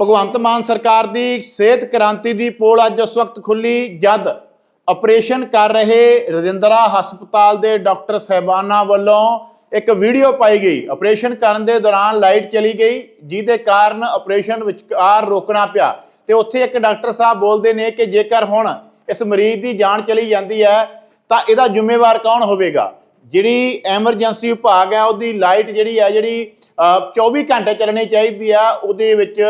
ਭਗਵੰਤ ਮਾਨ ਸਰਕਾਰ ਦੀ ਸਿਹਤ ਕ੍ਰਾਂਤੀ ਦੀ ਪੋਲ ਅੱਜ ਉਸ ਵਕਤ ਖੁੱਲੀ ਜਦ ਆਪਰੇਸ਼ਨ ਕਰ ਰਹੇ ਰਜਿੰਦਰਾ ਹਸਪਤਾਲ ਦੇ ਡਾਕਟਰ ਸਹਿਬਾਨਾਂ ਵੱਲੋਂ ਇੱਕ ਵੀਡੀਓ ਪਾਈ ਗਈ। ਆਪਰੇਸ਼ਨ ਕਰਨ ਦੇ ਦੌਰਾਨ ਲਾਈਟ ਚਲੀ ਗਈ ਜਿਹਦੇ ਕਾਰਨ ਆਪਰੇਸ਼ਨ ਵਿਚਕਾਰ ਰੋਕਣਾ ਪਿਆ। ਤੇ ਉੱਥੇ ਇੱਕ ਡਾਕਟਰ ਸਾਹਿਬ ਬੋਲਦੇ ਨੇ ਕਿ ਜੇਕਰ ਹੁਣ ਇਸ ਮਰੀਜ਼ ਦੀ ਜਾਨ ਚਲੀ ਜਾਂਦੀ ਹੈ ਤਾਂ ਇਹਦਾ ਜ਼ਿੰਮੇਵਾਰ ਕੌਣ ਹੋਵੇਗਾ? ਜਿਹੜੀ ਐਮਰਜੈਂਸੀ ਵਿਭਾਗ ਹੈ ਉਹਦੀ ਲਾਈਟ ਜਿਹੜੀ ਹੈ ਜਿਹੜੀ ਅ, 24 ਘੰਟੇ ਚੱਲਣੀ ਚਾਹੀਦੀ ਆ ਉਹਦੇ ਵਿੱਚ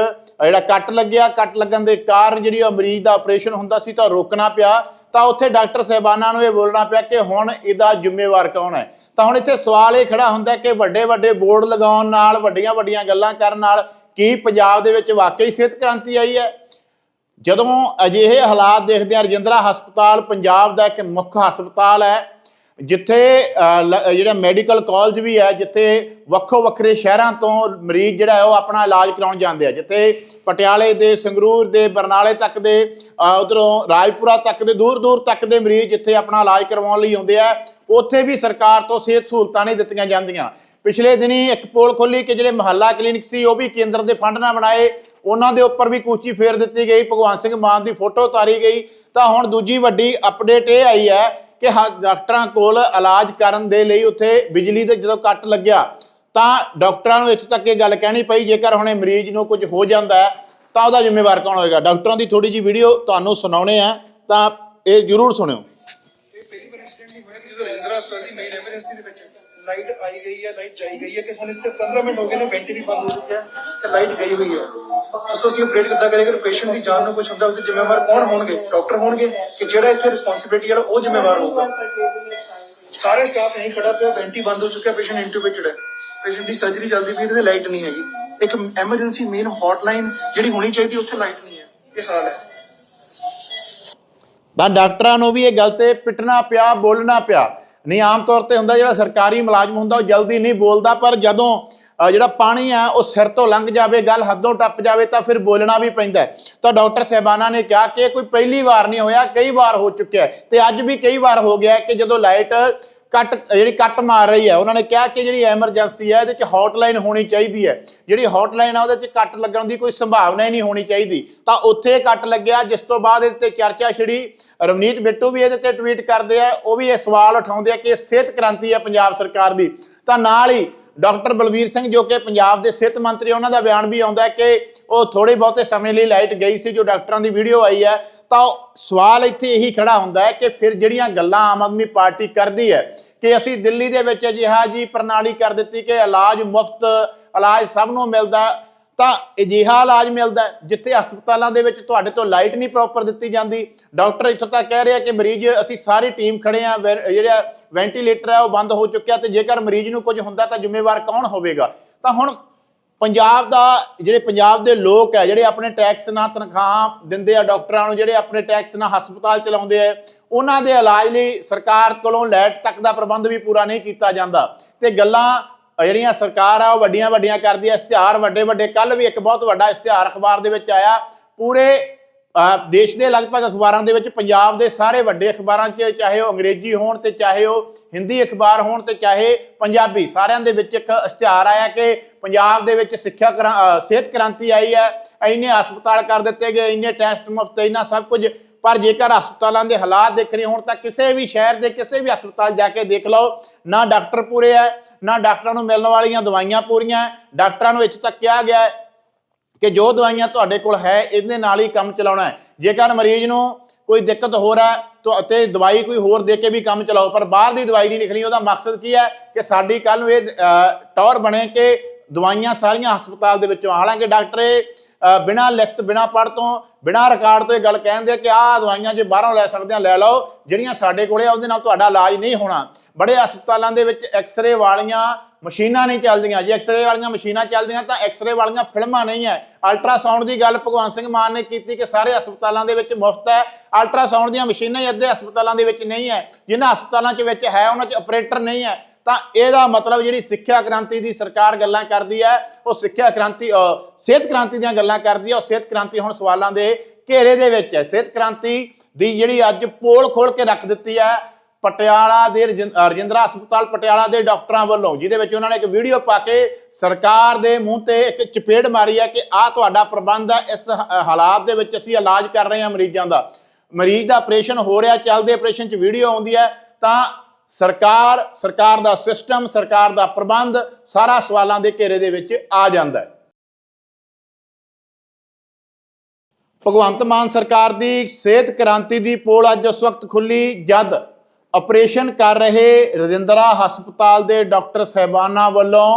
ਜਿਹੜਾ ਕੱਟ ਲੱਗਿਆ, ਕੱਟ ਲੱਗਣ ਦੇ ਕਾਰਨ ਜਿਹੜੀ ਉਹ ਮਰੀਜ਼ ਦਾ ਆਪਰੇਸ਼ਨ ਹੁੰਦਾ ਸੀ ਤਾਂ ਰੋਕਣਾ ਪਿਆ। ਤਾਂ ਉੱਥੇ ਡਾਕਟਰ ਸਹਿਬਾਨਾਂ ਨੂੰ ਇਹ ਬੋਲਣਾ ਪਿਆ ਕਿ ਹੁਣ ਇਹਦਾ ਜ਼ਿੰਮੇਵਾਰ ਕੌਣ ਹੈ? ਤਾਂ ਹੁਣ ਇੱਥੇ ਸਵਾਲ ਇਹ ਖੜਾ ਹੁੰਦਾ ਕਿ ਵੱਡੇ ਵੱਡੇ ਬੋਰਡ ਲਗਾਉਣ ਨਾਲ ਵੱਡੀਆਂ ਵੱਡੀਆਂ ਗੱਲਾਂ ਕਰਨ ਨਾਲ ਕੀ ਪੰਜਾਬ ਦੇ ਵਿੱਚ ਵਾਕਈ ਸਿਹਤ ਕ੍ਰਾਂਤੀ ਆਈ ਹੈ? ਜਦੋਂ ਅਜਿਹੇ ਹਾਲਾਤ ਦੇਖਦੇ ਆ ਰਜਿੰਦਰਾ ਹਸਪਤਾਲ ਪੰਜਾਬ ਦਾ ਇੱਕ ਮੁੱਖ ਹਸਪਤਾਲ ਹੈ। ਜਿੱਥੇ ਲ- ਜਿਹੜਾ ਮੈਡੀਕਲ ਕਾਲਜ ਵੀ ਹੈ, ਜਿੱਥੇ ਵੱਖੋ ਵੱਖਰੇ ਸ਼ਹਿਰਾਂ ਤੋਂ ਮਰੀਜ਼ ਜਿਹੜਾ ਹੈ, ਉਹ ਆਪਣਾ ਇਲਾਜ ਕਰਾਉਣ ਜਾਂਦੇ ਆ। ਜਿੱਥੇ ਪਟਿਆਲੇ ਦੇ, ਸੰਗਰੂਰ ਦੇ, ਬਰਨਾਲੇ ਤੱਕ ਦੇ ਉਧਰੋਂ ਰਾਜਪੁਰਾ ਤੱਕ ਦੇ, ਦੂਰ ਦੂਰ ਤੱਕ ਦੇ ਮਰੀਜ਼ ਜਿੱਥੇ ਆਪਣਾ ਇਲਾਜ ਕਰਵਾਉਣ ਲਈ ਆਉਂਦੇ ਆ, ਉੱਥੇ ਵੀ ਸਰਕਾਰ ਤੋਂ ਸਿਹਤ ਸਹੂਲਤਾਂ ਨਹੀਂ ਦਿੱਤੀਆਂ ਜਾਂਦੀਆਂ। ਪਿਛਲੇ ਦਿਨੀ ਇੱਕ ਪੋਲ ਖੋਲੀ ਕਿ ਜਿਹੜੇ ਮਹੱਲਾ ਕਲੀਨਿਕ ਸੀ, ਉਹ ਵੀ ਕੇਂਦਰ ਦੇ ਫੰਡ ਨਾਲ ਬਣਾਏ, ਉਹਨਾਂ ਦੇ ਉੱਪਰ ਵੀ ਕੂਚੀ ਫੇਰ ਦਿੱਤੀ ਗਈ, ਭਗਵਾਨ ਸਿੰਘ ਮਾਨ ਦੀ ਫੋਟੋ ਉਤਾਰੀ ਗਈ। ਤਾਂ ਹੁਣ ਦੂਜੀ ਵੱਡੀ ਅਪਡੇਟ ਇਹ ਆਈ ਹੈ ਕਿ ਡਾਕਟਰਾਂ ਕੋਲ ਇਲਾਜ ਕਰਨ ਦੇ ਲਈ ਉੱਥੇ ਬਿਜਲੀ ਦੇ ਜਦੋਂ ਕੱਟ ਲੱਗਿਆ, ਤਾਂ ਡਾਕਟਰਾਂ ਨੂੰ ਇੱਥੇ ਤੱਕ ਇਹ ਗੱਲ ਕਹਿਣੀ ਪਈ, ਜੇਕਰ ਹੁਣੇ ਮਰੀਜ਼ ਨੂੰ ਕੁਝ ਹੋ ਜਾਂਦਾ ਹੈ, ਤਾਂ ਉਹਦਾ ਜ਼ਿੰਮੇਵਾਰ ਕੌਣ ਹੋਏਗਾ? ਡਾਕਟਰਾਂ ਦੀ ਥੋੜੀ ਜੀ ਵੀਡੀਓ ਤੁਹਾਨੂੰ ਸੁਣਾਉਣੇ ਆ, ਤਾਂ ਇਹ ਜ਼ਰੂਰ ਸੁਣਿਓ। ਇਹ ਪਹਿਲੀ ਵਾਰ incident ਨਹੀਂ ਹੋਇਆ ਜਦੋਂ ਰਜਿੰਦਰਾ ਹਸਪਤਾਲ ਦੀ ਮੇਨ ਐਮਰਜੈਂਸੀ ਦੇ ਵਿੱਚ। ਲਾਈਟ ਆਈ ਗਈ ਹੈ, ਲਾਈਟ ਜਾਈ ਗਈ ਹੈ ਤੇ ਹੁਣ ਇਸ ਤੇ 15 ਮਿੰਟ ਹੋ ਗਏ ਨੇ ਵੈਂਟੀ ਵੀ ਬੰਦ ਹੋ ਚੁੱਕਿਆ ਤੇ ਲਾਈਟ ਗਈ ਹੋਈ ਹੈ। ਦੱਸੋ ਅਸੀਂ ਆਪਰੇਟ ਕਿੱਦਾਂ ਕਰੇ ਅਗਰ ਪੇਸ਼ੈਂਟ ਦੀ ਜਾਨ ਨੂੰ ਕੁਝ ਹੁੰਦਾ ਉਹਦੇ ਜ਼ਿੰਮੇਵਾਰ ਕੌਣ ਹੋਣਗੇ? ਡਾਕਟਰ ਹੋਣਗੇ ਕਿ ਜਿਹੜਾ ਇੱਥੇ ਰਿਸਪੌਂਸਿਬਿਲਟੀ ਵਾਲਾ ਉਹ ਜ਼ਿੰਮੇਵਾਰ ਹੋਊਗਾ? ਸਾਰੇ ਸਟਾਫ ਨਹੀਂ ਖੜਾ ਪਿਆ ਵੈਂਟੀ ਬੰਦ ਹੋ ਚੁੱਕਿਆ ਪੇਸ਼ੈਂਟ ਇੰਟੂਬੇਟਡ ਹੈ। ਪੇਸ਼ੈਂਟ ਦੀ ਸਰਜਰੀ ਚੱਲਦੀ ਪਈ ਤੇ ਲਾਈਟ ਨਹੀਂ ਹੈਗੀ। ਇੱਕ ਐਮਰਜੈਂਸੀ ਮੇਨ ਹੌਟਲਾਈਨ ਜਿਹੜੀ ਹੋਣੀ ਚਾਹੀਦੀ, ਉੱਥੇ ਲਾਈਟ ਨਹੀਂ ਹੈ। ਇਹ ਹਾਲ ਹੈ। ਤਾਂ ਡਾਕਟਰਾਂ ਨੂੰ ਵੀ ਇਹ ਗੱਲ ਤੇ ਪਿੱਟਣਾ ਪਿਆ, ਬੋਲਣਾ ਪਿਆ। ਨਹੀਂ, ਆਮ ਤੌਰ ਤੇ ਹੁੰਦਾ ਜਿਹੜਾ ਸਰਕਾਰੀ ਮੁਲਾਜ਼ਮ ਹੁੰਦਾ, ਉਹ ਜਲਦੀ ਨਹੀਂ ਬੋਲਦਾ, ਪਰ ਜਦੋਂ ਜਿਹੜਾ ਪਾਣੀ ਆ ਉਹ ਸਿਰ ਤੋਂ ਲੰਘ ਜਾਵੇ, ਗੱਲ ਹੱਦੋਂ ਟੱਪ ਜਾਵੇ, ਤਾਂ ਫਿਰ ਬੋਲਣਾ ਵੀ ਪੈਂਦਾ ਤਾਂ ਡਾਕਟਰ ਸਹਿਬਾਨਾ ਨੇ ਕਿਹਾ ਕਿ ਕੋਈ ਪਹਿਲੀ ਵਾਰ ਨਹੀਂ ਹੋਇਆ, ਕਈ ਵਾਰ ਹੋ ਚੁੱਕਿਆ ਹੈ। ਤੇ ਅੱਜ ਵੀ ਕਈ ਵਾਰ ਹੋ ਗਿਆ ਕਿ ਜਦੋਂ ਲਾਈਟ ਕੱਟ, ਜਿਹੜੀ ਕੱਟ ਮਾਰ ਰਹੀ ਹੈ, ਉਹਨਾਂ ਨੇ ਕਿਹਾ ਕਿ ਜਿਹੜੀ ਐਮਰਜੈਂਸੀ ਹੈ, ਇਹਦੇ ਚ ਹੌਟਲਾਈਨ ਹੋਣੀ ਚਾਹੀਦੀ ਹੈ। ਜਿਹੜੀ ਹੌਟਲਾਈਨ ਆ, ਉਹਦੇ ਚ ਕੱਟ ਲੱਗਣ ਦੀ ਕੋਈ ਸੰਭਾਵਨਾ ਹੀ ਨਹੀਂ ਹੋਣੀ ਚਾਹੀਦੀ। ਤਾਂ ਉੱਥੇ ਕੱਟ ਲੱਗਿਆ, ਜਿਸ ਤੋਂ ਬਾਅਦ ਇਹਦੇ ਤੇ ਚਰਚਾ ਛਿੜੀ। ਰਵਨੀਤ ਬਿੱਟੂ ਵੀ ਇਹਦੇ ਤੇ ਟਵੀਟ ਕਰਦੇ ਆ, ਉਹ ਵੀ ਇਹ ਸਵਾਲ ਉਠਾਉਂਦੇ ਆ ਕਿ ਇਹ ਸਿਹਤ ਕ੍ਰਾਂਤੀ ਹੈ ਪੰਜਾਬ ਸਰਕਾਰ ਦੀ। ਤਾਂ ਨਾਲ ਹੀ ਡਾਕਟਰ ਬਲਬੀਰ ਸਿੰਘ ਜੋ ਕਿ ਪੰਜਾਬ ਦੇ ਸਿਹਤ ਮੰਤਰੀ, ਉਹਨਾਂ ਦਾ ਬਿਆਨ ਵੀ ਆਉਂਦਾ ਕਿ ਉਹ ਥੋੜੇ ਬਹੁਤੇ ਸਮੇਂ ਲਈ ਲਾਈਟ ਗਈ ਸੀ ਜੋ ਡਾਕਟਰਾਂ ਦੀ ਵੀਡੀਓ ਆਈ ਹੈ, ਤਾਂ ਉਹ ਸਵਾਲ ਇੱਥੇ ਇਹੀ ਖੜਾ ਹੁੰਦਾ ਹੈ ਕਿ ਫਿਰ ਜਿਹੜੀਆਂ ਗੱਲਾਂ ਆਮ ਆਦਮੀ ਪਾਰਟੀ ਕਰਦੀ ਹੈ ਕਿ ਅਸੀਂ ਦਿੱਲੀ ਦੇ ਵਿੱਚ ਅਜਿਹਾ ਜੀ ਪ੍ਰਣਾਲੀ ਕਰ ਦਿੱਤੀ ਕਿ ਇਲਾਜ ਮੁਫਤ ਇਲਾਜ ਸਭ ਨੂੰ ਮਿਲਦਾ, ਤਾਂ ਅਜਿਹਾ ਇਲਾਜ ਮਿਲਦਾ ਜਿੱਥੇ ਹਸਪਤਾਲਾਂ ਦੇ ਵਿੱਚ ਤੁਹਾਡੇ ਤੋਂ ਲਾਈਟ ਨਹੀਂ ਪ੍ਰੋਪਰ ਦਿੱਤੀ ਜਾਂਦੀ। ਡਾਕਟਰ ਇੱਥੋਂ ਤੱਕ ਕਹਿ ਰਿਹਾ ਕਿ ਮਰੀਜ਼, ਅਸੀਂ ਸਾਰੀ ਟੀਮ ਖੜੇ ਆ ਜਿਹੜਾ ਵੈਂਟੀਲੇਟਰ ਹੈ ਉਹ ਬੰਦ ਹੋ ਚੁੱਕਿਆ ਤੇ ਜੇਕਰ ਮਰੀਜ਼ ਨੂੰ ਕੁਝ ਹੁੰਦਾ ਤਾਂ ਜ਼ਿੰਮੇਵਾਰ ਕੌਣ ਹੋਵੇਗਾ? ਤਾਂ ਹੁਣ ਪੰਜਾਬ ਦਾ, ਜਿਹੜੇ ਪੰਜਾਬ ਦੇ ਲੋਕ ਹੈ, ਜਿਹੜੇ ਆਪਣੇ ਟੈਕਸ ਨਾਲ ਤਨਖਾਹ ਦਿੰਦੇ ਆ ਡਾਕਟਰਾਂ ਨੂੰ, ਜਿਹੜੇ ਆਪਣੇ ਟੈਕਸ ਨਾਲ ਹਸਪਤਾਲ ਚਲਾਉਂਦੇ ਆ, ਉਹਨਾਂ ਦੇ ਇਲਾਜ ਲਈ ਸਰਕਾਰ ਕੋਲੋਂ ਲੈਟ ਤੱਕ ਦਾ ਪ੍ਰਬੰਧ ਵੀ ਪੂਰਾ ਨਹੀਂ ਕੀਤਾ ਜਾਂਦਾ। ਤੇ ਗੱਲਾਂ ਜਿਹੜੀਆਂ ਸਰਕਾਰ ਆ, ਉਹ ਵੱਡੀਆਂ ਵੱਡੀਆਂ ਕਰਦੀ ਹੈ ਇਸ਼ਤਿਹਾਰ ਵੱਡੇ ਵੱਡੇ ਕੱਲ ਵੀ ਇੱਕ ਬਹੁਤ ਵੱਡਾ ਇਸ਼ਤਿਹਾਰ ਅਖਬਾਰ ਦੇ ਵਿੱਚ ਆਇਆ, ਪੂਰੇ ਦੇਸ਼ ਦੇ ਲਗਭਗ ਅਖਬਾਰਾਂ ਦੇ ਵਿੱਚ, ਪੰਜਾਬ ਦੇ ਸਾਰੇ ਵੱਡੇ ਅਖਬਾਰਾਂ 'ਚ, ਚਾਹੇ ਉਹ ਅੰਗਰੇਜ਼ੀ ਹੋਣ ਤੇ ਚਾਹੇ ਉਹ ਹਿੰਦੀ ਅਖਬਾਰ ਹੋਣ ਤੇ ਚਾਹੇ ਪੰਜਾਬੀ, ਸਾਰਿਆਂ ਦੇ ਵਿੱਚ ਇੱਕ ਇਸ਼ਤਿਹਾਰ ਆਇਆ ਕਿ ਪੰਜਾਬ ਦੇ ਵਿੱਚ ਸਿੱਖਿਆ ਕ੍ਰਾਂ- ਸਿਹਤ ਕ੍ਰਾਂਤੀ ਆਈ ਹੈ। ਇੰਨੇ ਹਸਪਤਾਲ ਕਰ ਦਿੱਤੇ ਗਏ, ਇੰਨੇ ਟੈਸਟ ਮੁਫਤ, ਇੰਨਾ ਸਭ ਕੁਝ। ਪਰ ਜੇਕਰ ਹਸਪਤਾਲਾਂ ਦੇ ਹਾਲਾਤ ਦੇਖਣੇ ਹੋਣ ਤਾਂ ਕਿਸੇ ਵੀ ਸ਼ਹਿਰ ਦੇ ਕਿਸੇ ਵੀ ਹਸਪਤਾਲ ਜਾ ਕੇ ਦੇਖ ਲਓ, ਨਾ ਡਾਕਟਰ ਪੂਰੇ ਹੈ, ਨਾ ਡਾਕਟਰਾਂ ਨੂੰ ਮਿਲਣ ਵਾਲੀਆਂ ਦਵਾਈਆਂ ਪੂਰੀਆਂ ਡਾਕਟਰਾਂ ਨੂੰ ਇੱਥੇ ਤੱਕ ਕਿਹਾ ਗਿਆ ਕਿ ਜੋ ਦਵਾਈਆਂ ਤੁਹਾਡੇ ਕੋਲ ਹੈ ਇਹਦੇ ਨਾਲ ਹੀ ਕੰਮ ਚਲਾਉਣਾ ਹੈ। ਜੇਕਰ ਮਰੀਜ਼ ਨੂੰ ਕੋਈ ਦਿੱਕਤ ਹੋ ਰਿਹਾ ਹੈ ਤਾਂ ਅਤੇ ਦਵਾਈ ਕੋਈ ਹੋਰ ਦੇ ਕੇ ਵੀ ਕੰਮ ਚਲਾਓ ਪਰ ਬਾਹਰ ਦੀ ਦਵਾਈ ਨਹੀਂ ਲਿਖਣੀ ਉਹਦਾ ਮਕਸਦ ਕੀ ਹੈ ਕਿ ਸਾਡੀ ਕੱਲ ਨੂੰ ਇਹ ਅ, ਟੌਰ ਬਣੇ ਕਿ ਦਵਾਈਆਂ ਸਾਰੀਆਂ ਹਸਪਤਾਲ ਦੇ ਵਿੱਚੋਂ ਹਾਲਾਂਕਿ ਡਾਕਟਰ ਇਹ ਬਿਨਾਂ ਲਿਖਤ, ਬਿਨਾਂ ਪੜ੍ਹ ਤੋਂ, ਬਿਨਾਂ ਰਿਕਾਰਡ ਤੋਂ ਇਹ ਗੱਲ ਕਹਿੰਦੇ ਆ ਕਿ ਆਹ ਦਵਾਈਆਂ ਜੇ ਬਾਹਰੋਂ ਲੈ ਸਕਦੇ ਆ, ਲੈ ਲਓ। ਜਿਹੜੀਆਂ ਸਾਡੇ ਕੋਲੇ ਆ, ਉਹਦੇ ਨਾਲ ਤੁਹਾਡਾ ਇਲਾਜ ਨਹੀਂ ਹੋਣਾ। ਬੜੇ ਹਸਪਤਾਲਾਂ ਦੇ ਵਿੱਚ ਐਕਸ-ਰੇ ਵਾਲੀਆਂ ਮਸ਼ੀਨਾਂ ਨਹੀਂ ਚੱਲਦੀਆਂ। ਜੇ ਐਕਸ-ਰੇ ਵਾਲੀਆਂ ਮਸ਼ੀਨਾਂ ਚੱਲਦੀਆਂ ਤਾਂ ਐਕਸ-ਰੇ ਵਾਲੀਆਂ ਫਿਲਮਾਂ ਨਹੀਂ ਹੈ ਅਲਟਰਾਸਾਊਂਡ ਦੀ ਗੱਲ ਭਗਵੰਤ ਸਿੰਘ ਮਾਨ ਨੇ ਕੀਤੀ ਕਿ ਸਾਰੇ ਹਸਪਤਾਲਾਂ ਦੇ ਵਿੱਚ ਮੁਫਤ ਹੈ ਅਲਟਰਾਸਾਊਂਡ ਦੀਆਂ ਮਸ਼ੀਨਾਂ ਹੀ ਅੱਧੇ ਹਸਪਤਾਲਾਂ ਦੇ ਵਿੱਚ ਨਹੀਂ ਹੈ ਜਿਨ੍ਹਾਂ ਹਸਪਤਾਲਾਂ 'ਚ ਵਿੱਚ ਹੈ, ਉਹਨਾਂ 'ਚ ਆਪਰੇਟਰ ਨਹੀਂ ਹੈ ਤਾਂ ਇਹਦਾ ਮਤਲਬ ਜਿਹੜੀ ਸਿੱਖਿਆ ਕ੍ਰਾਂਤੀ ਦੀ ਸਰਕਾਰ ਗੱਲਾਂ ਕਰਦੀ ਹੈ, ਉਹ ਸਿੱਖਿਆ ਕ੍ਰਾਂਤੀ ਸਿਹਤ ਕ੍ਰਾਂਤੀ ਦੀਆਂ ਗੱਲਾਂ ਕਰਦੀ ਹੈ, ਉਹ ਸਿਹਤ ਕ੍ਰਾਂਤੀ ਹੁਣ ਸਵਾਲਾਂ ਦੇ ਘੇਰੇ ਦੇ ਵਿੱਚ ਹੈ। ਸਿਹਤ ਕ੍ਰਾਂਤੀ ਦੀ ਜਿਹੜੀ ਅੱਜ ਪੋਲ ਖੋਲ ਕੇ ਰੱਖ ਦਿੱਤੀ ਹੈ, ਪਟਿਆਲਾ ਦੇ ਰਜਿੰ- ਰਜਿੰਦਰਾ ਹਸਪਤਾਲ ਪਟਿਆਲਾ ਦੇ ਡਾਕਟਰਾਂ ਵੱਲੋਂ, ਜਿਹਦੇ ਵਿੱਚ ਉਹਨਾਂ ਨੇ ਇੱਕ ਵੀਡੀਓ ਪਾ ਕੇ ਸਰਕਾਰ ਦੇ ਮੂੰਹ ਤੇ ਇੱਕ ਚਪੇੜ ਮਾਰੀ ਹੈ ਕਿ ਆਹ ਤੁਹਾਡਾ ਪ੍ਰਬੰਧ ਹੈ, ਇਸ ਹ- ਹਾਲਾਤ ਦੇ ਵਿੱਚ ਅਸੀਂ ਇਲਾਜ ਕਰ ਰਹੇ ਹਾਂ ਮਰੀਜ਼ਾਂ ਦਾ। ਮਰੀਜ਼ ਦਾ ਆਪਰੇਸ਼ਨ ਹੋ ਰਿਹਾ, ਚੱਲਦੇ ਆਪਰੇਸ਼ਨ 'ਚ ਵੀਡੀਓ ਆਉਂਦੀ ਹੈ, ਤਾਂ ਸਰਕਾਰ ਸਰਕਾਰ ਦਾ ਸਿਸਟਮ ਸਰਕਾਰ ਦਾ ਪ੍ਰਬੰਧ ਸਾਰਾ ਸਵਾਲਾਂ ਦੇ ਘੇਰੇ ਦੇ ਵਿੱਚ ਆ ਜਾਂਦਾ ਹੈ। ਭਗਵੰਤ ਮਾਨ ਸਰਕਾਰ ਦੀ ਸਿਹਤ ਕ੍ਰਾਂਤੀ ਦੀ ਪੋਲ ਅੱਜ ਉਸ ਵਕਤ ਖੁੱਲੀ ਜਦ ਆਪਰੇਸ਼ਨ ਕਰ ਰਹੇ ਰਜਿੰਦਰਾ ਹਸਪਤਾਲ ਦੇ ਡਾਕਟਰ ਸਹਿਬਾਨਾ ਵੱਲੋਂ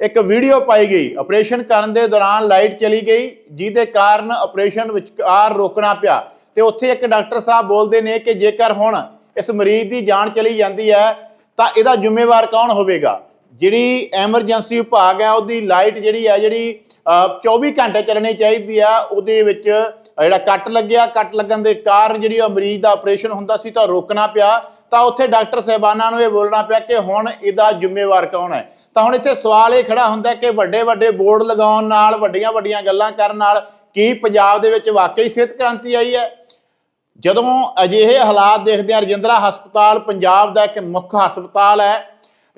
ਇੱਕ ਵੀਡੀਓ ਪਾਈ ਗਈ। ਆਪਰੇਸ਼ਨ ਕਰਨ ਦੇ ਦੌਰਾਨ ਲਾਈਟ ਚਲੀ ਗਈ, ਜਿਹਦੇ ਕਾਰਨ ਆਪਰੇਸ਼ਨ ਵਿਚਕਾਰ ਰੋਕਣਾ ਪਿਆ। ਤੇ ਉੱਥੇ ਇੱਕ ਡਾਕਟਰ ਸਾਹਿਬ ਬੋਲਦੇ ਨੇ ਕਿ ਜੇਕਰ ਹੁਣ ਇਸ ਮਰੀਜ਼ ਦੀ ਜਾਨ ਚਲੀ ਜਾਂਦੀ ਹੈ ਤਾਂ ਇਹਦਾ ਜ਼ਿੰਮੇਵਾਰ ਕੌਣ ਹੋਵੇਗਾ? ਜਿਹੜੀ ਐਮਰਜੈਂਸੀ ਵਿਭਾਗ ਹੈ ਉਹਦੀ ਲਾਈਟ ਜਿਹੜੀ ਹੈ ਜਿਹੜੀ ਅ, 24 ਘੰਟੇ ਚੱਲਣੀ ਚਾਹੀਦੀ ਆ ਉਹਦੇ ਵਿੱਚ ਜਿਹੜਾ ਕੱਟ ਲੱਗਿਆ ਕੱਟ ਲੱਗਣ ਦੇ ਕਾਰਨ ਜਿਹੜੀ ਉਹ ਮਰੀਜ਼ ਦਾ ਆਪਰੇਸ਼ਨ ਹੁੰਦਾ ਸੀ ਤਾਂ ਰੋਕਣਾ ਪਿਆ। ਤਾਂ ਉੱਥੇ ਡਾਕਟਰ ਸਹਿਬਾਨਾਂ ਨੂੰ ਇਹ ਬੋਲਣਾ ਪਿਆ ਕਿ ਹੁਣ ਇਹਦਾ ਜ਼ਿੰਮੇਵਾਰ ਕੌਣ ਹੈ? ਤਾਂ ਹੁਣ ਇੱਥੇ ਸਵਾਲ ਇਹ ਖੜਾ ਹੁੰਦਾ ਕਿ ਵੱਡੇ ਵੱਡੇ ਬੋਰਡ ਲਗਾਉਣ ਨਾਲ ਵੱਡੀਆਂ ਵੱਡੀਆਂ ਗੱਲਾਂ ਕਰਨ ਨਾਲ ਕੀ ਪੰਜਾਬ ਦੇ ਵਿੱਚ ਵਾਕਈ ਸਿਹਤ ਕ੍ਰਾਂਤੀ ਆਈ ਹੈ? ਜਦੋਂ ਅਜਿਹੇ ਹਾਲਾਤ ਦੇਖਦੇ ਆ ਰਜਿੰਦਰਾ ਹਸਪਤਾਲ ਪੰਜਾਬ ਦਾ ਇੱਕ ਮੁੱਖ ਹਸਪਤਾਲ ਹੈ,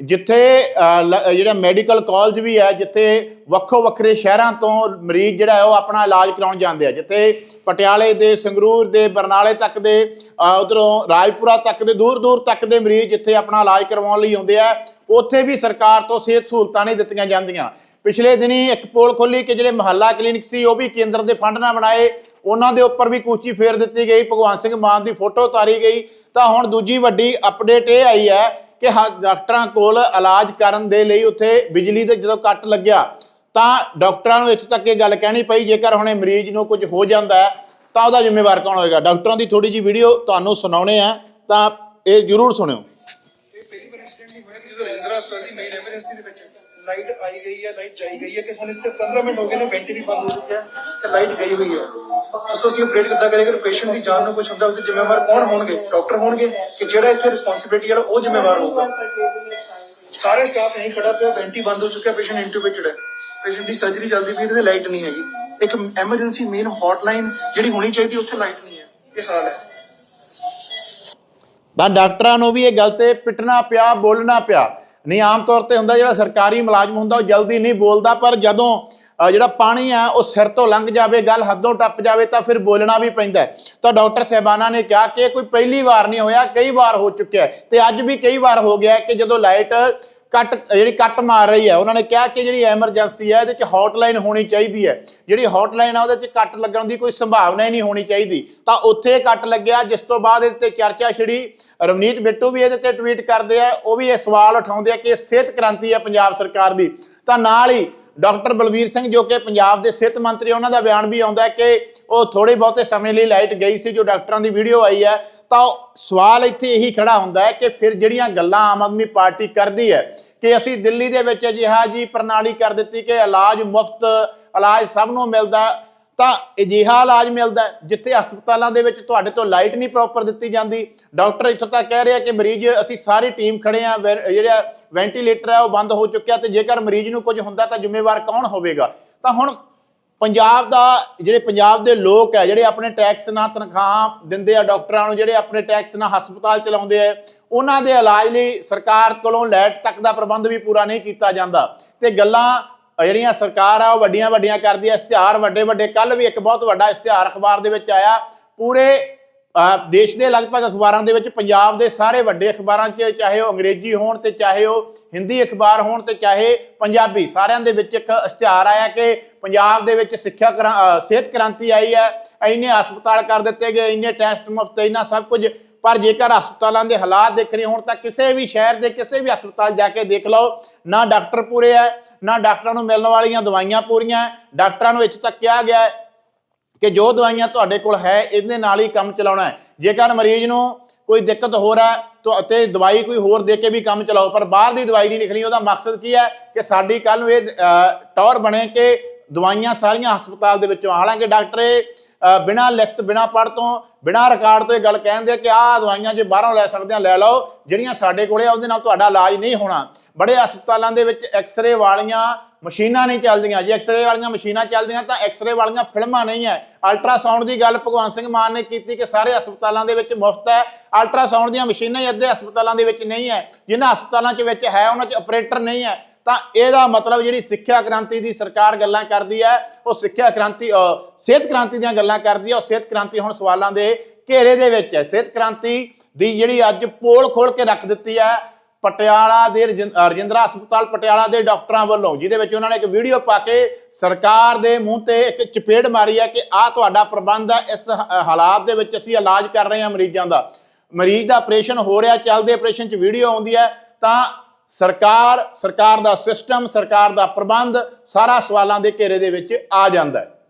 ਜਿੱਥੇ ਲ- ਜਿਹੜਾ ਮੈਡੀਕਲ ਕਾਲਜ ਵੀ ਹੈ, ਜਿੱਥੇ ਵੱਖੋ ਵੱਖਰੇ ਸ਼ਹਿਰਾਂ ਤੋਂ ਮਰੀਜ਼ ਜਿਹੜਾ ਉਹ ਆਪਣਾ ਇਲਾਜ ਕਰਾਉਣ ਜਾਂਦੇ ਆ, ਜਿੱਥੇ ਪਟਿਆਲੇ ਦੇ, ਸੰਗਰੂਰ ਦੇ, ਬਰਨਾਲੇ ਤੱਕ ਦੇ ਉਧਰੋਂ ਰਾਜਪੁਰਾ ਤੱਕ ਦੇ, ਦੂਰ ਦੂਰ ਤੱਕ ਦੇ ਮਰੀਜ਼ ਜਿੱਥੇ ਆਪਣਾ ਇਲਾਜ ਕਰਵਾਉਣ ਲਈ ਆਉਂਦੇ ਆ, ਉੱਥੇ ਵੀ ਸਰਕਾਰ ਤੋਂ ਸਿਹਤ ਸਹੂਲਤਾਂ ਨਹੀਂ ਦਿੱਤੀਆਂ ਜਾਂਦੀਆਂ। ਪਿਛਲੇ ਦਿਨੀ ਇੱਕ ਪੋਲ ਖੋਲੀ ਕਿ ਜਿਹੜੇ ਮਹੱਲਾ ਕਲੀਨਿਕ ਸੀ, ਉਹ ਵੀ ਕੇਂਦਰ ਦੇ ਫੰਡ ਨਾਲ ਬਣਾਏ ਉਹਨਾਂ ਦੇ ਉੱਪਰ ਵੀ ਕੂਚੀ ਫੇਰ ਦਿੱਤੀ ਗਈ, ਭਗਵਾਨ ਸਿੰਘ ਮਾਨ ਦੀ ਫੋਟੋ ਉਤਾਰੀ ਗਈ। ਤਾਂ ਹੁਣ ਦੂਜੀ ਵੱਡੀ ਅਪਡੇਟ ਇਹ ਆਈ ਹੈ ਕਿ ਹਾ- ਡਾਕਟਰਾਂ ਕੋਲ ਇਲਾਜ ਕਰਨ ਦੇ ਲਈ ਉੱਥੇ ਬਿਜਲੀ ਦੇ ਜਦੋਂ ਕੱਟ ਲੱਗਿਆ, ਤਾਂ ਡਾਕਟਰਾਂ ਨੂੰ ਇੱਥੇ ਤੱਕ ਇਹ ਗੱਲ ਕਹਿਣੀ ਪਈ, ਜੇਕਰ ਹੁਣੇ ਮਰੀਜ਼ ਨੂੰ ਕੁਝ ਹੋ ਜਾਂਦਾ ਤਾਂ ਉਹਦਾ ਜ਼ਿੰਮੇਵਾਰ ਕੌਣ ਹੋਏਗਾ? ਡਾਕਟਰਾਂ ਦੀ ਥੋੜੀ ਜੀ ਵੀਡੀਓ ਤੁਹਾਨੂੰ ਸੁਣਾਉਣੇ ਆ ਤਾਂ ਇਹ ਜ਼ਰੂਰ ਸੁਣਿਓ। ਇਹ ਪਹਿਲੀ ਵਾਰ incident ਨਹੀਂ ਹੋਇਆ ਕਿ ਜਦੋਂ ਰਜਿੰਦਰਾ ਹਸਪਤਾਲ ਦੀ ਮੇਨ ਐਮਰਜੈਂਸੀ ਦੇ ਵਿੱਚ। ਲਾਈਟ ਆਈ ਗਈ ਹੈ, ਲਾਈਟ ਜਾਈ ਗਈ ਹੈ ਤੇ ਹੁਣ ਇਸ 15 ਮਿੰਟ ਹੋ ਗਏ ਨੇ ਵੈਂਟੀ ਵੀ ਬੰਦ ਹੋ ਚੁੱਕਿਆ ਹੈ ਤੇ ਲਾਈਟ ਗਈ ਹੋਈ ਹੈ। ਦੱਸੋ ਅਸੀਂ ਆਪਰੇਟ ਕਿੱਦਾਂ ਕਰਾਂਗੇ ਪੇਸ਼ੈਂਟ ਦੀ ਜਾਨ ਨੂੰ ਕੁਝ ਹੁੰਦਾ, ਉਹਦੇ ਜ਼ਿੰਮੇਵਾਰ ਕੌਣ ਹੋਣਗੇ? ਡਾਕਟਰ ਹੋਣਗੇ ਕਿ ਜਿਹੜਾ ਇੱਥੇ ਰਿਸਪੌਂਸਿਬਿਲਟੀ ਵਾਲਾ, ਉਹ ਜ਼ਿੰਮੇਵਾਰ ਹੋਊਗਾ? ਸਾਰੇ ਸਟਾਫ ਨਹੀਂ ਖੜਾ ਪਿਆ ਵੈਂਟੀ ਬੰਦ ਹੋ ਚੁੱਕਿਆ ਪੇਸ਼ੈਂਟ ਇੰਟੂਬੇਟਡ ਹੈ। ਪੇਸ਼ੈਂਟ ਦੀ ਸਰਜਰੀ ਚੱਲਦੀ ਪਈ ਤੇ ਲਾਈਟ ਨਹੀਂ ਹੈਗੀ। ਇੱਕ ਐਮਰਜੈਂਸੀ ਮੇਨ ਹੌਟਲਾਈਨ ਜਿਹੜੀ ਹੋਣੀ ਚਾਹੀਦੀ, ਉੱਥੇ ਲਾਈਟ ਨਹੀਂ ਹੈ। ਇਹ ਹਾਲ ਹੈ। ਤਾਂ ਡਾਕਟਰਾਂ ਨੂੰ ਵੀ ਇਹ ਗੱਲ ਤੇ ਪਿੱਟਣਾ ਪਿਆ, ਬੋਲਣਾ ਪਿਆ। ਨਹੀਂ ਆਮ ਤੌਰ ਤੇ ਹੁੰਦਾ ਜਿਹੜਾ ਸਰਕਾਰੀ ਮੁਲਾਜ਼ਮ ਹੁੰਦਾ ਉਹ ਜਲਦੀ ਨਹੀਂ ਬੋਲਦਾ ਪਰ ਜਦੋਂ ਅ, ਜਿਹੜਾ ਪਾਣੀ ਆ ਉਹ ਸਿਰ ਤੋਂ ਲੰਘ ਜਾਵੇ ਗੱਲ ਹੱਦੋਂ ਟੱਪ ਜਾਵੇ ਤਾਂ ਫਿਰ ਬੋਲਣਾ ਵੀ ਪੈਂਦਾ ਤਾਂ ਡਾਕਟਰ ਸਹਿਬਾਨਾ ਨੇ ਕਿਹਾ ਕਿ ਇਹ ਕੋਈ ਪਹਿਲੀ ਵਾਰ ਨਹੀਂ ਹੋਇਆ ਕਈ ਵਾਰ ਹੋ ਚੁੱਕਿਆ ਤੇ ਅੱਜ ਵੀ ਕਈ ਵਾਰ ਹੋ ਗਿਆ ਕਿ ਜਦੋਂ ਲਾਈਟ ਕੱਟ, ਜਿਹੜੀ ਕੱਟ ਮਾਰ ਰਹੀ ਹੈ, ਉਹਨਾਂ ਨੇ ਕਿਹਾ ਕਿ ਜਿਹੜੀ ਐਮਰਜੈਂਸੀ ਹੈ, ਇਹਦੇ ਚ ਹੌਟਲਾਈਨ ਹੋਣੀ ਚਾਹੀਦੀ ਹੈ। ਜਿਹੜੀ ਹੌਟਲਾਈਨ ਆ, ਉਹਦੇ ਚ ਕੱਟ ਲੱਗਣ ਦੀ ਕੋਈ ਸੰਭਾਵਨਾ ਹੀ ਨਹੀਂ ਹੋਣੀ ਚਾਹੀਦੀ। ਤਾਂ ਉੱਥੇ ਕੱਟ ਲੱਗਿਆ, ਜਿਸ ਤੋਂ ਬਾਅਦ ਇਹਦੇ ਤੇ ਚਰਚਾ ਛਿੜੀ। ਰਵਨੀਤ ਬਿੱਟੂ ਵੀ ਇਹਦੇ ਤੇ ਟਵੀਟ ਕਰਦੇ ਆ, ਉਹ ਵੀ ਇਹ ਸਵਾਲ ਉਠਾਉਂਦੇ ਆ ਕਿ ਸਿਹਤ ਕ੍ਰਾਂਤੀ ਹੈ ਪੰਜਾਬ ਸਰਕਾਰ ਦੀ। ਤਾਂ ਨਾਲ ਹੀ ਡਾਕਟਰ ਬਲਬੀਰ ਸਿੰਘ ਜੋ ਕਿ ਪੰਜਾਬ ਦੇ ਸਿਹਤ ਮੰਤਰੀ, ਉਹਨਾਂ ਦਾ ਬਿਆਨ ਵੀ ਆਉਂਦਾ ਕਿ ਉਹ ਥੋੜੇ ਬਹੁਤੇ ਸਮੇਂ ਲਈ ਲਾਈਟ ਗਈ ਸੀ, ਜੋ ਡਾਕਟਰਾਂ ਦੀ ਵੀਡੀਓ ਆਈ ਹੈ, ਤਾਂ ਉਹ ਸਵਾਲ ਇੱਥੇ ਇਹੀ ਖੜਾ ਹੁੰਦਾ ਹੈ ਕਿ ਫਿਰ ਜਿਹੜੀਆਂ ਗੱਲਾਂ ਆਮ ਆਦਮੀ ਪਾਰਟੀ ਕਰਦੀ ਹੈ, ਕਿ ਅਸੀਂ ਦਿੱਲੀ ਦੇ ਵਿੱਚ ਅਜਿਹਾ ਜੀ ਪ੍ਰਣਾਲੀ ਕਰ ਦਿੱਤੀ ਕਿ ਇਲਾਜ ਮੁਫਤ ਇਲਾਜ ਸਭ ਨੂੰ ਮਿਲਦਾ, ਤਾਂ ਅਜਿਹਾ ਇਲਾਜ ਮਿਲਦਾ ਜਿੱਥੇ ਹਸਪਤਾਲਾਂ ਦੇ ਵਿੱਚ ਤੁਹਾਡੇ ਤੋਂ ਲਾਈਟ ਨਹੀਂ ਪ੍ਰੋਪਰ ਦਿੱਤੀ ਜਾਂਦੀ। ਡਾਕਟਰ ਇੱਥੋਂ ਤੱਕ ਕਹਿ ਰਿਹਾ ਕਿ ਮਰੀਜ਼, ਅਸੀਂ ਸਾਰੀ ਟੀਮ ਖੜੇ ਆ ਜਿਹੜਾ ਵੈਂਟੀਲੇਟਰ ਹੈ ਉਹ ਬੰਦ ਹੋ ਚੁੱਕਿਆ, ਤੇ ਜੇਕਰ ਮਰੀਜ਼ ਨੂੰ ਕੁਝ ਹੁੰਦਾ ਤਾਂ ਜ਼ਿੰਮੇਵਾਰ ਕੌਣ ਹੋਵੇਗਾ? ਤਾਂ ਹੁਣ ਪੰਜਾਬ ਦਾ, ਜਿਹੜੇ ਪੰਜਾਬ ਦੇ ਲੋਕ ਹੈ, ਜਿਹੜੇ ਆਪਣੇ ਟੈਕਸ ਨਾਲ ਤਨਖਾਹ ਦਿੰਦੇ ਆ ਡਾਕਟਰਾਂ ਨੂੰ, ਜਿਹੜੇ ਆਪਣੇ ਟੈਕਸ ਨਾਲ ਹਸਪਤਾਲ ਚਲਾਉਂਦੇ ਆ, ਉਹਨਾਂ ਦੇ ਇਲਾਜ ਲਈ ਸਰਕਾਰ ਕੋਲੋਂ ਲੈਟ ਤੱਕ ਦਾ ਪ੍ਰਬੰਧ ਵੀ ਪੂਰਾ ਨਹੀਂ ਕੀਤਾ ਜਾਂਦਾ। ਤੇ ਗੱਲਾਂ ਜਿਹੜੀਆਂ ਸਰਕਾਰ ਆ, ਉਹ ਵੱਡੀਆਂ ਵੱਡੀਆਂ ਕਰਦੀ ਹੈ ਇਸ਼ਤਿਹਾਰ ਵੱਡੇ ਵੱਡੇ ਕੱਲ ਵੀ ਇੱਕ ਬਹੁਤ ਵੱਡਾ ਇਸ਼ਤਿਹਾਰ ਅਖਬਾਰ ਦੇ ਵਿੱਚ ਆਇਆ। ਪੂਰੇ ਦੇਸ਼ ਦੇ ਲਗਭਗ ਅਖਬਾਰਾਂ ਦੇ ਵਿੱਚ, ਪੰਜਾਬ ਦੇ ਸਾਰੇ ਵੱਡੇ ਅਖਬਾਰਾਂ 'ਚ, ਚਾਹੇ ਉਹ ਅੰਗਰੇਜ਼ੀ ਹੋਣ ਤੇ ਚਾਹੇ ਉਹ ਹਿੰਦੀ ਅਖਬਾਰ ਹੋਣ ਤੇ ਚਾਹੇ ਪੰਜਾਬੀ, ਸਾਰਿਆਂ ਦੇ ਵਿੱਚ ਇੱਕ ਇਸ਼ਤਿਹਾਰ ਆਇਆ ਕਿ ਪੰਜਾਬ ਦੇ ਵਿੱਚ ਸਿੱਖਿਆ ਕ੍ਰਾਂ- ਸਿਹਤ ਕ੍ਰਾਂਤੀ ਆਈ ਹੈ। ਇੰਨੇ ਹਸਪਤਾਲ ਕਰ ਦਿੱਤੇ ਗਏ, ਇੰਨੇ ਟੈਸਟ ਮੁਫਤ, ਇੰਨਾ ਸਭ ਕੁਝ। ਪਰ ਜੇਕਰ ਹਸਪਤਾਲਾਂ ਦੇ ਹਾਲਾਤ ਦੇਖਣੇ ਹੋਣ ਤਾਂ ਕਿਸੇ ਵੀ ਸ਼ਹਿਰ ਦੇ, ਕਿਸੇ ਵੀ ਹਸਪਤਾਲ ਜਾ ਕੇ ਦੇਖ ਲਓ, ਨਾ ਡਾਕਟਰ ਪੂਰੇ ਹੈ, ਨਾ ਡਾਕਟਰਾਂ ਨੂੰ ਮਿਲਣ ਵਾਲੀਆਂ ਦਵਾਈਆਂ ਪੂਰੀਆਂ ਡਾਕਟਰਾਂ ਨੂੰ ਇੱਥੇ ਤੱਕ ਕਿਹਾ ਗਿਆ ਕਿ ਜੋ ਦਵਾਈਆਂ ਤੁਹਾਡੇ ਕੋਲ ਹੈ, ਇਹਦੇ ਨਾਲ ਹੀ ਕੰਮ ਚਲਾਉਣਾ ਹੈ। ਜੇਕਰ ਮਰੀਜ਼ ਨੂੰ ਕੋਈ ਦਿੱਕਤ ਹੋ ਰਿਹਾ ਹੈ, ਤਾਂ ਅਤੇ ਦਵਾਈ ਕੋਈ ਹੋਰ ਦੇ ਕੇ ਵੀ ਕੰਮ ਚਲਾਓ, ਪਰ ਬਾਹਰ ਦੀ ਦਵਾਈ ਨਹੀਂ ਲਿਖਣੀ ਉਹਦਾ ਮਕਸਦ ਕੀ ਹੈ ਕਿ ਸਾਡੀ ਕੱਲ ਨੂੰ ਇਹ ਟੌਰ ਬਣੇ ਕਿ ਦਵਾਈਆਂ ਸਾਰੀਆਂ ਹਸਪਤਾਲ ਦੇ ਵਿੱਚੋਂ। ਹਾਲਾਂਕਿ ਡਾਕਟਰ ਇਹ ਬਿਨਾਂ ਲਿਖਤ, ਬਿਨਾਂ ਪੜ੍ਹ ਤੋਂ, ਬਿਨਾਂ ਰਿਕਾਰਡ ਤੋਂ ਇਹ ਗੱਲ ਕਹਿੰਦੇ ਆ ਕਿ ਆਹ ਦਵਾਈਆਂ ਜੇ ਬਾਹਰੋਂ ਲੈ ਸਕਦੇ ਆ, ਲੈ ਲਓ, ਜਿਹੜੀਆਂ ਸਾਡੇ ਕੋਲੇ ਆ, ਉਹਦੇ ਨਾਲ ਤੁਹਾਡਾ ਇਲਾਜ ਨਹੀਂ ਹੋਣਾ। ਬੜੇ ਹਸਪਤਾਲਾਂ ਦੇ ਵਿੱਚ ਐਕਸ-ਰੇ ਵਾਲੀਆਂ ਮਸ਼ੀਨਾਂ ਨਹੀਂ ਚੱਲਦੀਆਂ। ਜੇ ਐਕਸ-ਰੇ ਵਾਲੀਆਂ ਮਸ਼ੀਨਾਂ ਚੱਲਦੀਆਂ ਤਾਂ ਐਕਸ-ਰੇ ਵਾਲੀਆਂ ਫਿਲਮਾਂ ਨਹੀਂ ਹੈ ਅਲਟਰਾਸਾਊਂਡ ਦੀ ਗੱਲ ਭਗਵੰਤ ਸਿੰਘ ਮਾਨ ਨੇ ਕੀਤੀ ਕਿ ਸਾਰੇ ਹਸਪਤਾਲਾਂ ਦੇ ਵਿੱਚ ਮੁਫਤ ਹੈ ਅਲਟਰਾਸਾਊਂਡ ਦੀਆਂ ਮਸ਼ੀਨਾਂ ਹੀ ਅੱਧੇ ਹਸਪਤਾਲਾਂ ਦੇ ਵਿੱਚ ਨਹੀਂ ਹੈ ਜਿਨ੍ਹਾਂ ਹਸਪਤਾਲਾਂ 'ਚ ਵਿੱਚ ਹੈ, ਉਹਨਾਂ 'ਚ ਆਪਰੇਟਰ ਨਹੀਂ ਹੈ ਤਾਂ ਇਹਦਾ ਮਤਲਬ ਜਿਹੜੀ ਸਿੱਖਿਆ ਕ੍ਰਾਂਤੀ ਦੀ ਸਰਕਾਰ ਗੱਲਾਂ ਕਰਦੀ ਹੈ ਉਹ ਸਿੱਖਿਆ ਕ੍ਰਾਂਤੀ ਸਿਹਤ ਕ੍ਰਾਂਤੀ ਦੀਆਂ ਗੱਲਾਂ ਕਰਦੀ ਹੈ ਉਹ ਸਿਹਤ ਕ੍ਰਾਂਤੀ ਹੁਣ ਸਵਾਲਾਂ ਦੇ ਘੇਰੇ ਦੇ ਵਿੱਚ ਹੈ ਸਿਹਤ ਕ੍ਰਾਂਤੀ ਦੀ ਜਿਹੜੀ ਅੱਜ ਪੋਲ ਖੋਲ ਕੇ ਰੱਖ ਦਿੱਤੀ ਹੈ ਪਟਿਆਲਾ ਦੇ ਰਜਿੰ- ਰਜਿੰਦਰਾ ਹਸਪਤਾਲ ਪਟਿਆਲਾ ਦੇ ਡਾਕਟਰਾਂ ਵੱਲੋਂ, ਜਿਹਦੇ ਵਿੱਚ ਉਹਨਾਂ ਨੇ ਇੱਕ ਵੀਡੀਓ ਪਾ ਕੇ ਸਰਕਾਰ ਦੇ ਮੂੰਹ ਤੇ ਇੱਕ ਚਪੇੜ ਮਾਰੀ ਹੈ ਕਿ ਆਹ ਤੁਹਾਡਾ ਪ੍ਰਬੰਧ ਹੈ, ਇਸ ਹ- ਹਾਲਾਤ ਦੇ ਵਿੱਚ ਅਸੀਂ ਇਲਾਜ ਕਰ ਰਹੇ ਹਾਂ ਮਰੀਜ਼ਾਂ ਦਾ। ਮਰੀਜ਼ ਦਾ ਆਪਰੇਸ਼ਨ ਹੋ ਰਿਹਾ, ਚੱਲਦੇ ਆਪਰੇਸ਼ਨ 'ਚ ਵੀਡੀਓ ਆਉਂਦੀ ਹੈ, ਤਾਂ ਸਰਕਾਰ ਸਰਕਾਰ ਦਾ ਸਿਸਟਮ ਸਰਕਾਰ ਦਾ ਪ੍ਰਬੰਧ ਸਾਰਾ ਸਵਾਲਾਂ ਦੇ ਘੇਰੇ ਦੇ ਵਿੱਚ ਆ ਜਾਂਦਾ ਹੈ।